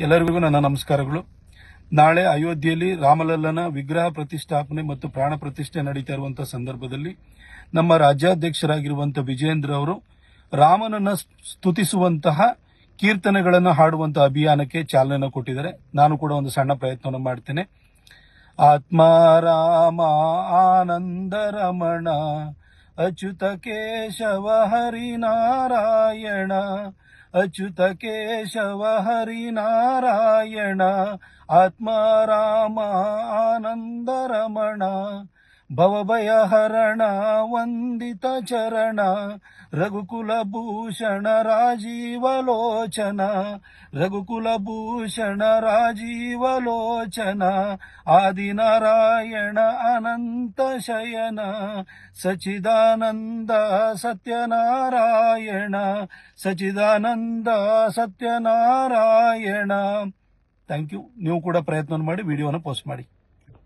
ಎಲ್ಲರಿಗೂ ನನ್ನ ನಮಸ್ಕಾರಗಳು. ನಾಳೆ ಅಯೋಧ್ಯೆಯಲ್ಲಿ ರಾಮಲಲ್ಲನ ವಿಗ್ರಹ ಪ್ರತಿಷ್ಠಾಪನೆ ಮತ್ತು ಪ್ರಾಣ ಪ್ರತಿಷ್ಠೆ ನಡೀತಾ ಇರುವಂತಹ ಸಂದರ್ಭದಲ್ಲಿ ನಮ್ಮ ರಾಜ್ಯಾಧ್ಯಕ್ಷರಾಗಿರುವಂತಹ ವಿಜೇಂದ್ರ ಅವರು ರಾಮನನ್ನ ಸ್ತುತಿಸುವಂತಹ ಕೀರ್ತನೆಗಳನ್ನು ಹಾಡುವಂತಹ ಅಭಿಯಾನಕ್ಕೆ ಚಾಲನೆ ಕೊಟ್ಟಿದ್ದಾರೆ. ನಾನು ಕೂಡ ಒಂದು ಸಣ್ಣ ಪ್ರಯತ್ನವನ್ನು ಮಾಡ್ತೇನೆ. ಆತ್ಮ ರಾಮ ಆನಂದ ರಮಣ, ಅಚ್ಯುತ ಕೇಶವ ಹರಿನಾರಾಯಣ ಅಚ್ಯುತ ಕೇಶವ ಹರಿನಾರಾಯಣ ಆತ್ಮ ರಾಮ ಆನಂದ ರಮಣ ಭವಭಯ ಹರಣ ವಂದಿತ ಚರಣ, ರಘುಕುಲಭೂಷಣ ರಾಜೀವಲೋಚನ ರಘುಕುಲಭೂಷಣ ರಾಜೀವಲೋಚನ, ಆದಿನಾರಾಯಣ ಅನಂತ ಶಯನ ಸಚಿದಾನಂದ ಸತ್ಯನಾರಾಯಣ ಸಚಿದಾನಂದ ಸತ್ಯನಾರಾಯಣ. ಥ್ಯಾಂಕ್ ಯು ನೀವು ಕೂಡ ಪ್ರಯತ್ನ ಮಾಡಿ ವಿಡಿಯೋನ ಪೋಸ್ಟ್ ಮಾಡಿ.